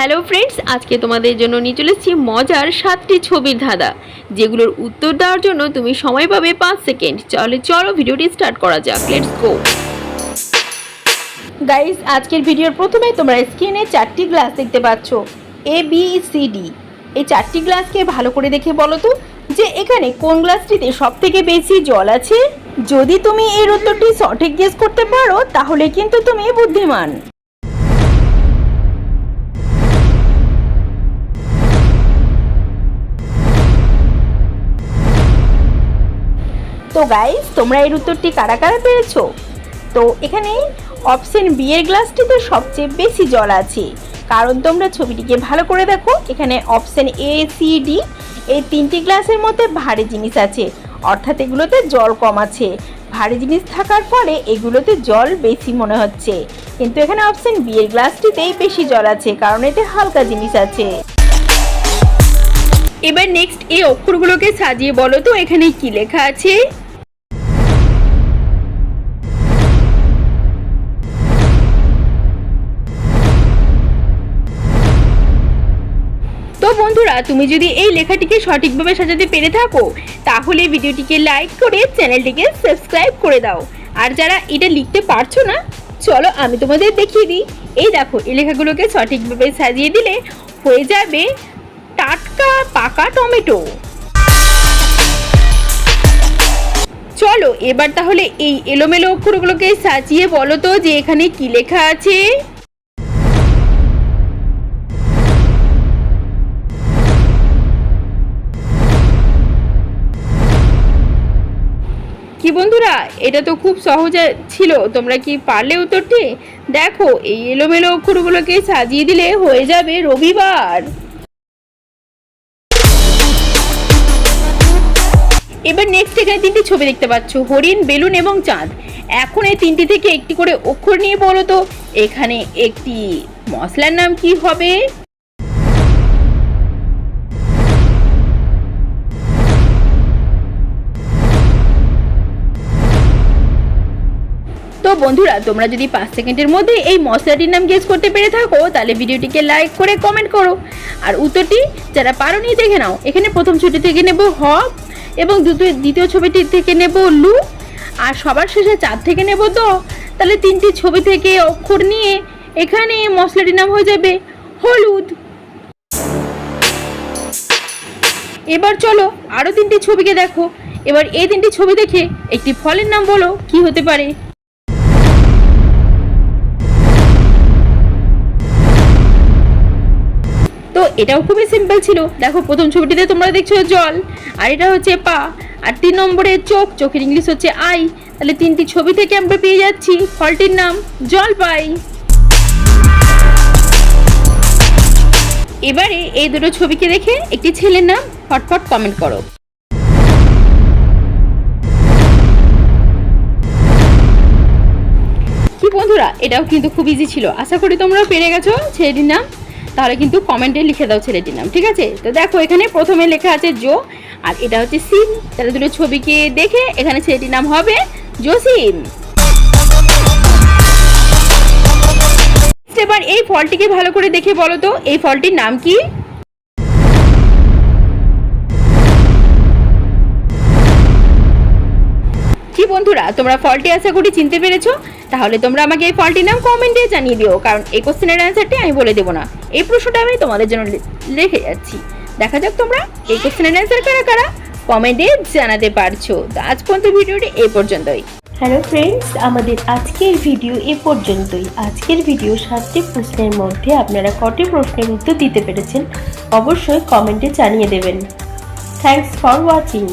Hello friends আজকে তোমাদের জন্য নিয়ে চলে এসেছি মজার সাতটি ছবির ধাঁধা, যেগুলোর উত্তর দেওয়ার জন্য তুমি সময় পাবে পাঁচ সেকেন্ড। চলে, চলো ভিডিওটি স্টার্ট করা যাক লেটস গো গাইস আজকের ভিডিওর প্রথমে তোমরা স্ক্রিনে চারটি গ্লাস দেখতে পাচ্ছ এ বি সি ডি এই চারটি গ্লাসকে ভালো করে দেখে বলো তো, যে এখানে কোন গ্লাসটিতে সব থেকে বেশি জল আছে? যদি তুমি এর উত্তরটি সঠিক গেস করতে পারো, তাহলে কিন্তু তুমি বুদ্ধিমান। তো গাইস তোমরা এর উত্তরটি কারা কারা পেরেছ তো এখানে অপশন বি এর গ্লাসটিতে সবচেয়ে বেশি জল আছে। কারণ তোমরা ছবিটিকে ভালো করে দেখো, এখানে অপশন এ সি ডি এই তিনটি গ্লাসের মধ্যে ভারী জিনিস আছে। অর্থাৎ এগুলোতে জল কম আছে। ভারী জিনিস থাকার ফলে এগুলোতে জল বেশি মনে হচ্ছে। কিন্তু এখানে অপশন বি এর গ্লাসটিতেই বেশি জল আছে, কারণ এতে হালকা জিনিস আছে। এবার নেক্সট এই অক্ষরগুলোকে সাজিয়ে বলো তো, এখানে কি লেখা আছে? বন্ধুরা, তুমি যদি এই লেখাটিকে সঠিকভাবে সাজাতে পেরে থাকো, তাহলে ভিডিওটিকে লাইক করে চ্যানেলটিকে সাবস্ক্রাইব করে দাও। আর যারা এটা লিখতে পারছ না, চলো আমি তোমাদের দেখিয়ে দিই। এই দেখো, এই লেখাগুলোকে সঠিকভাবে সাজিয়ে দিলে হয়ে যাবে টাটকা পাকা টমেটো। চলো, এবার তাহলে এই এলোমেলো অক্ষরগুলোকে সাজিয়ে বলো তো যে এখানে কি লেখা আছে? কি বন্ধুরা, এটা তো খুব সহজে ছিল। তোমরা কি পারলে উত্তরটি? দেখো, এই এলোমেলো অক্ষরগুলোকে সাজিয়ে দিলে হয়ে যাবে রবিবার। এবার নেক্সট এখানে তিনটি ছবি দেখতে পাচ্ছ, হরিণ, বেলুন এবং চাঁদ। এখন এই তিনটি থেকে একটি করে অক্ষর নিয়ে বলো তো, এখানে একটি মশলার নাম কি হবে? তো বন্ধুরা, তোমরা যদি পাঁচ সেকেন্ডের মধ্যে এই মশলাটির নাম গেস করতে পেরে থাকো, তাহলে ভিডিওটিকে লাইক করে কমেন্ট করো। আর উত্তরটি যারা পারোনি, দেখে নাও। এখানে প্রথম ছবি থেকে নেব হক এবং দ্বিতীয় দ্বিতীয় ছবিটি থেকে নেব লু, আর সবার শেষে চার থেকে নেব দ। তাহলে তিনটি ছবি থেকে অক্ষর নিয়ে এখানে মশলাটির নাম হয়ে যাবে হলুদ। এবার চলো আরও তিনটি ছবিকে দেখো। এবার এই তিনটি ছবি দেখে একটি ফলের নাম বলো, কি হতে পারে? এটাও খুবই সিম্পল ছিল। দেখো, প্রথম ছবিটিতে তোমরা দেখছ জল, আর এটা হচ্ছে পা। আর তিন নম্বরে চোখ, চোখের ইংলিশ হচ্ছে আই। তাহলে তিনটি ছবি থেকে আমরা পেয়ে যাচ্ছি। ফলটির নাম জল পাই এবারে এই দুটো ছবিকে দেখে একটি ছেলের নাম ফটফট কমেন্ট করো। কি বন্ধুরা, এটাও কিন্তু খুব ইজি ছিল। আশা করি তোমরা পেরে গেছো। ছেলেটির নাম তাহলে কিন্তু কমেন্টে লিখে দাও ছেলেটির নাম, ঠিক আছে? তো দেখো, এখানে প্রথমে লেখা আছে জো, আর এটা হচ্ছে সিম। তাহলে দুটো ছবিকে দেখে এখানে ছেলেটির নাম হবে জসিম। এবার এই ফলটিকে ভালো করে দেখে বলো তো, এই ফলটির নাম কি? কি বন্ধুরা, তোমরা ফলটি আশা করি চিনতে পেরেছ? তাহলে তোমরা আমাকে এই ফলটির নাম কমেন্টে জানিয়ে দিও, কারণ এই কোশ্চেনের অ্যান্সারটি আমি বলে দেবো না। এই প্রশ্নটা আমি তোমাদের জন্য লিখে যাচ্ছি। দেখা যাক তোমরা এই কোশ্চেনের অ্যান্সার কারা কারা কমেন্টে জানাতে পারছ। আজ পর্যন্ত ভিডিওটি এই পর্যন্তই। হ্যালো ফ্রেন্ডস আমাদের আজকের ভিডিও এ পর্যন্তই। আজকের ভিডিও সাতটি প্রশ্নের মধ্যে আপনারা কটি প্রশ্নের উত্তর দিতে পেরেছেন, অবশ্যই কমেন্টে জানিয়ে দেবেন। Thanks for watching